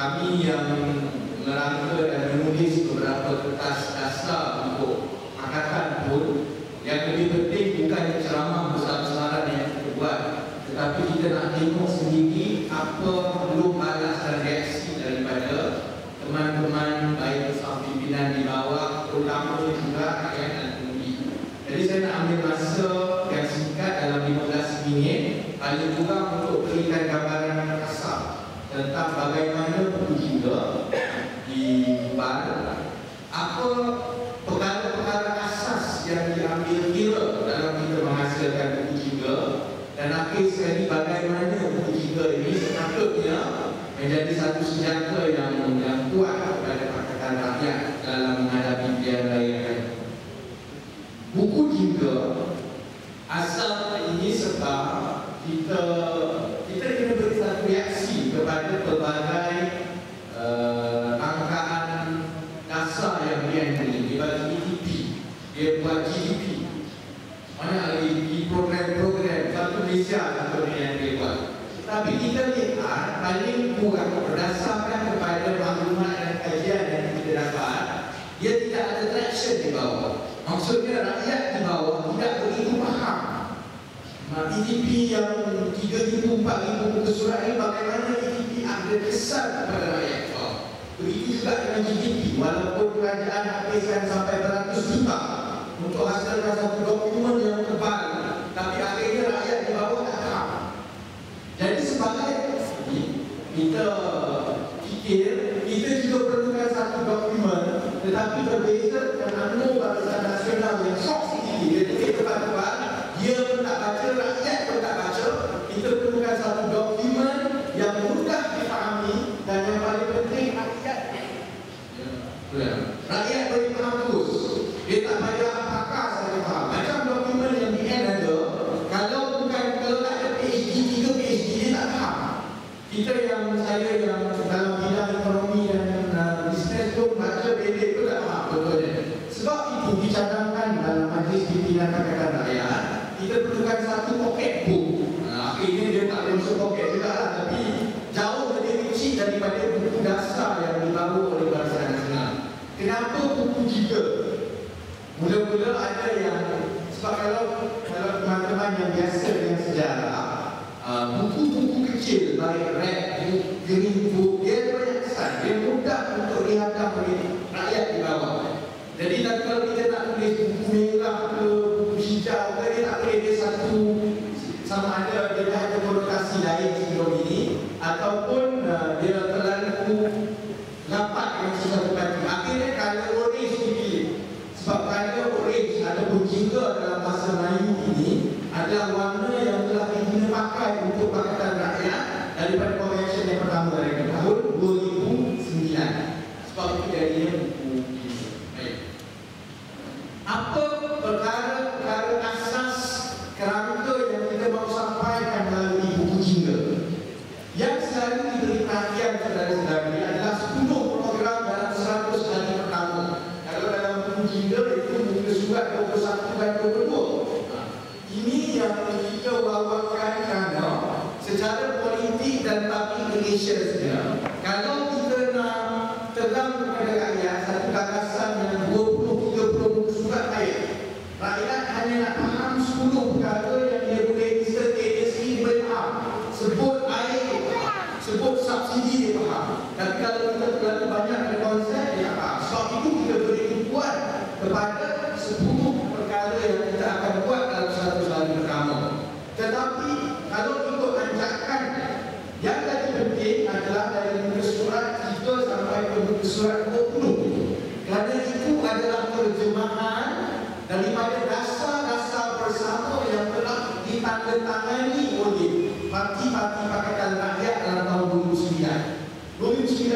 kami yang merangka dan menulis beberapa kertas dasar untuk angkatan pun yang lebih penting bukan ceramah besar-besaran yang kita buat tetapi kita nak tengok sendiri apa perlu balas dan reaksi daripada teman-teman baik pesawat pimpinan di bawah terutama juga rakyat dan tinggi jadi saya nak ambil masa yang singkat dalam 15 minit. Paling juga untuk berikan gambar tentang bagaimana petunjuk dia buat GDP mana lagi program-program satu Malaysia satu yang dia buat. Tapi kita lihat ah, paling kurang berdasarkan kepada maklumat dan kajian yang kita dapat dia tidak ada traction di bawah. Maksudnya rakyat di bawah tidak begitu faham. Nah, EDP yang 3,000-4,000 muka surat ini bagaimana EDP ada kesan kepada rakyat? Kau? Begitu juga dengan GDP, walaupun kerajaan habiskan sampai 100 juta untuk hasilkan satu dokumen yang tebal tapi akhirnya rakyat di bawah tak tahu jadi sebagai kita fikir kita juga perlukan satu dokumen tetapi berbeza dengan anu barisan nasional yang sok Kita yang saya yang dalam bidang ekonomi dan bisnes tu macam beda tu tak faham betulnya. Sebab itu dicadangkan dalam majlis pimpinan kakak Rakyat Kita perlukan satu pocket book ha, Akhirnya dia tak boleh masuk pocket juga lah Tapi jauh lebih kunci daripada buku dasar yang dibawa oleh bahasa nasional Kenapa buku jika? Mula-mula ada yang Sebab kalau kalau teman-teman yang biasa dengan sejarah buku-buku uh, kecil baik red green book dia banyak kesan dia mudah untuk dihantar bagi rakyat di bawah jadi kalau kita delta p initials. Yeah.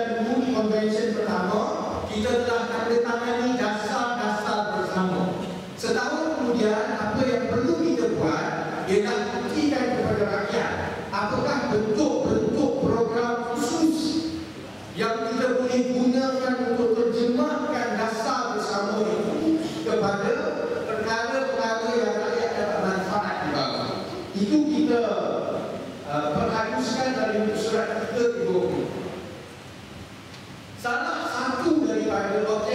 yang dulu di konvensyen pertama kita telah tanda tangani dasar-dasar bersama. Setahun kemudian, apa yang perlu kita buat ialah buktikan kepada rakyat apakah bentuk delle volte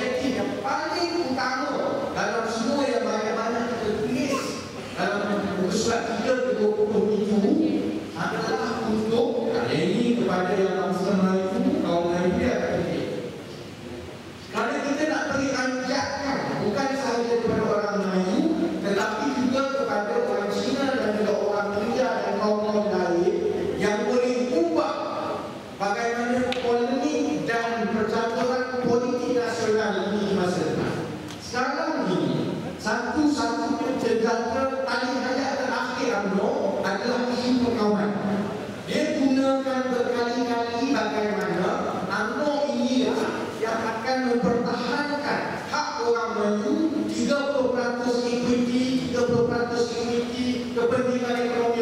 sejahtera tali hayat terakhir UMNO adalah isu perkawaman. Dia gunakan berkali-kali bagaimana UMNO inilah yang akan mempertahankan hak orang Melayu 30% equity, 30% equity, kepentingan ekonomi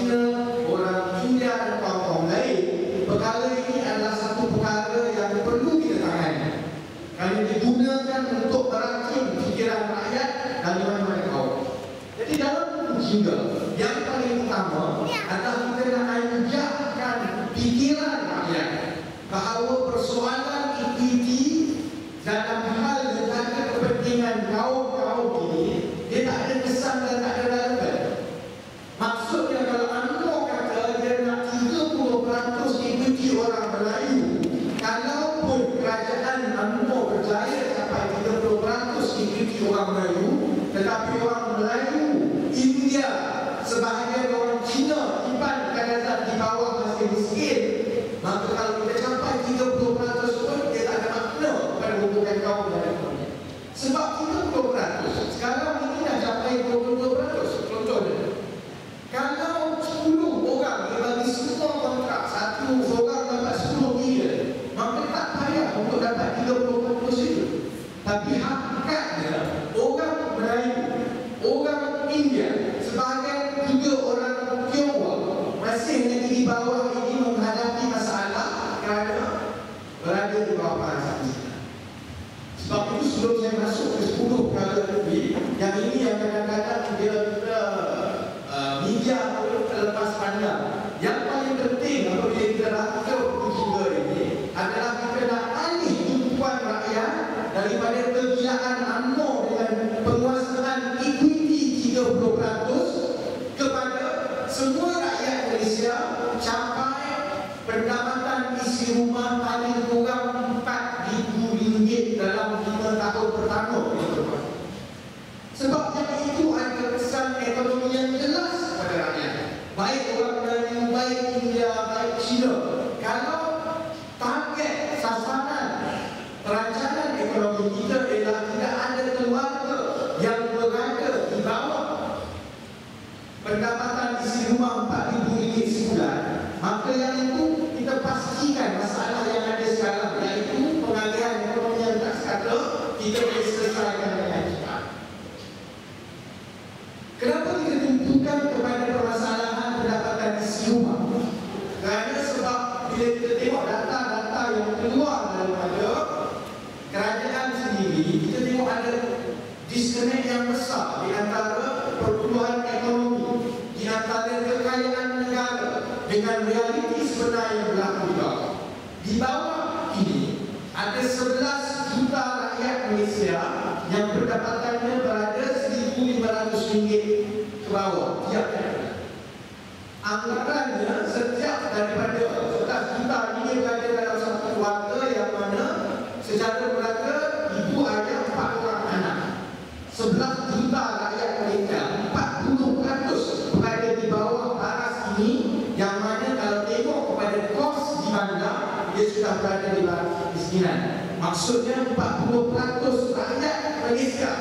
Cina, orang India dan kaum-kaum lain Perkara ini adalah satu perkara yang perlu kita tangani Kami digunakan untuk merakim fikiran rakyat dan iman mereka Jadi dalam buku orang Melayu Tetapi orang Melayu India Sebahagian orang Cina Ipan kadang-kadang di bawah masih miskin. Maka kalau kita sampai 30% pun Dia tak ada makna pada hubungan kaum dan Sebab 30% Sekarang ini dah sampai 22% Contohnya. Kalau 10 orang Dia bagi semua kontrak Satu orang dapat 10 million Maka tak payah untuk dapat 30% itu. Tapi Apa yang itu kita pastikan masalah yang ada sekarang iaitu pengalihan ekonomi yang tak sekata kita boleh selesaikan dengan cepat. Kenapa kita tunjukkan kepada permasalahan pendapatan di? Di bawah ini ada 11 juta rakyat Malaysia yang pendapatannya berada RM1,500 ke bawah tiap Anggarannya setiap daripada 11 juta ini berada dalam satu keluarga yang mana secara berat Maksudnya 40% rakyat Malaysia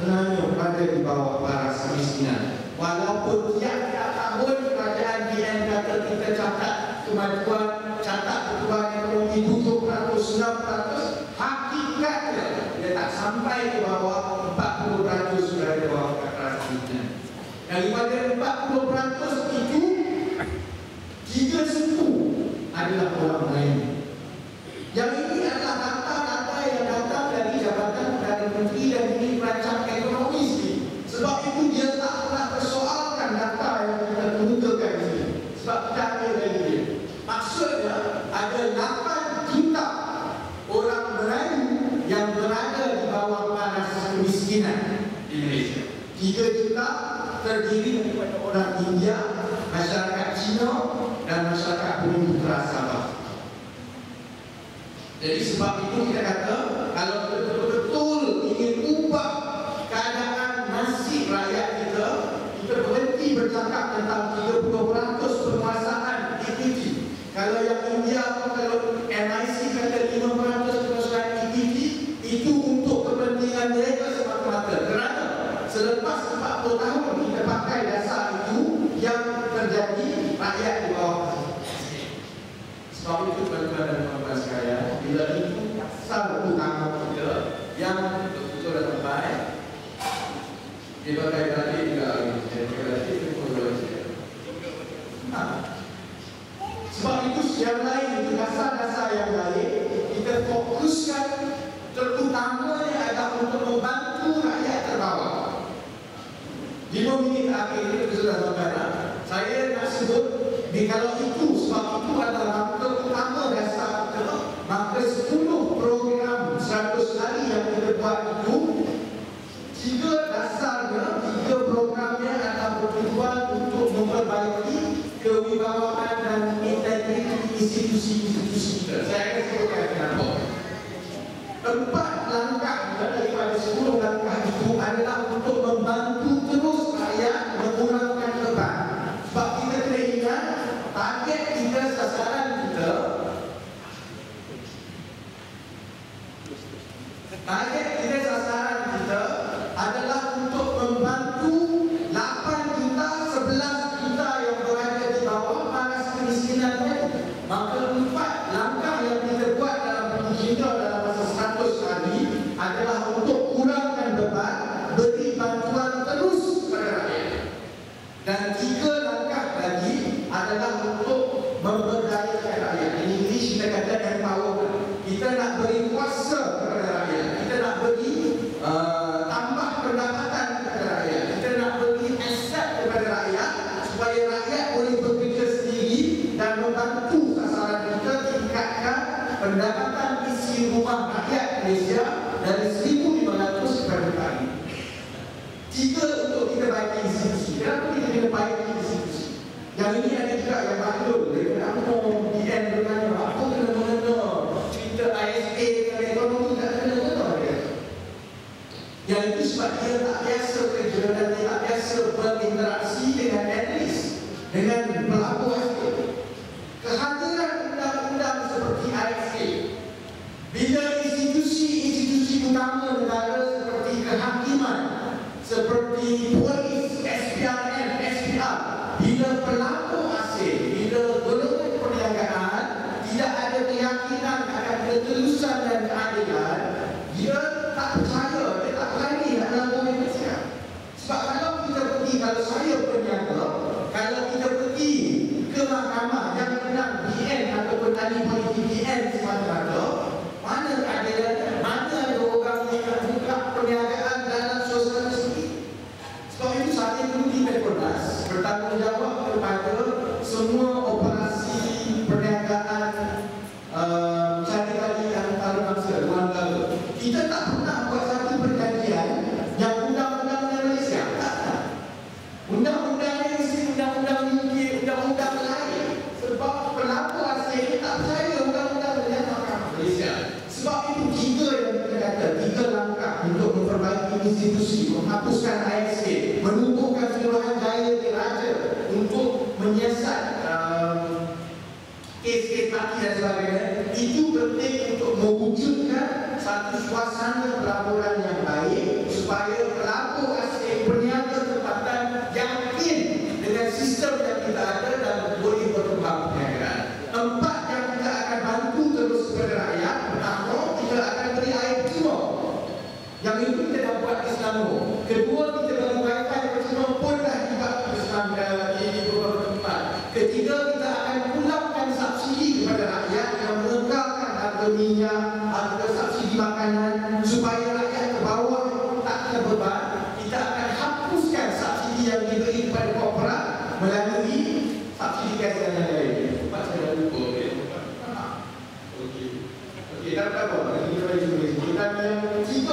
Melayu pada di bawah paras kemiskinan. Walaupun tiap-tiap tahun Kerajaan BN kata kita catat Kemajuan catat Pertumbuhan ekonomi 7%, 6% Hakikatnya Dia tak sampai ke bawah 40% sudah di bawah kemiskinan. Daripada 40% itu Tiga suku Adalah orang lain. Tiga juta terdiri daripada orang India, masyarakat Cina dan masyarakat Bumi Putera Sabah. Jadi sebab itu kita kata kalau betul-betul ingin ubah keadaan nasib rakyat kita, kita berhenti bercakap tentang 30 orang terutamanya adalah untuk membantu rakyat terbawa. Di pemilihan akhir ini, sudah saudara, lah. saya tersebut di kalau itu sebab itu adalah faktor utama dasar kalau maka 10 program 100 hari yang kita buat itu tiga dasarnya tiga programnya adalah bertujuan untuk memperbaiki kewibawaan dan integriti institusi-institusi kita. Saya akan sebutkan kenapa. Empat langkah ya, daripada sepuluh langkah itu adalah untuk membantu graça sistem yang kita ada dan boleh berkembang negara. Empat yang kita akan bantu terus kepada rakyat Pertama, kita akan beri air timur. Yang itu kita dapat Islamo. qui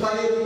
paredes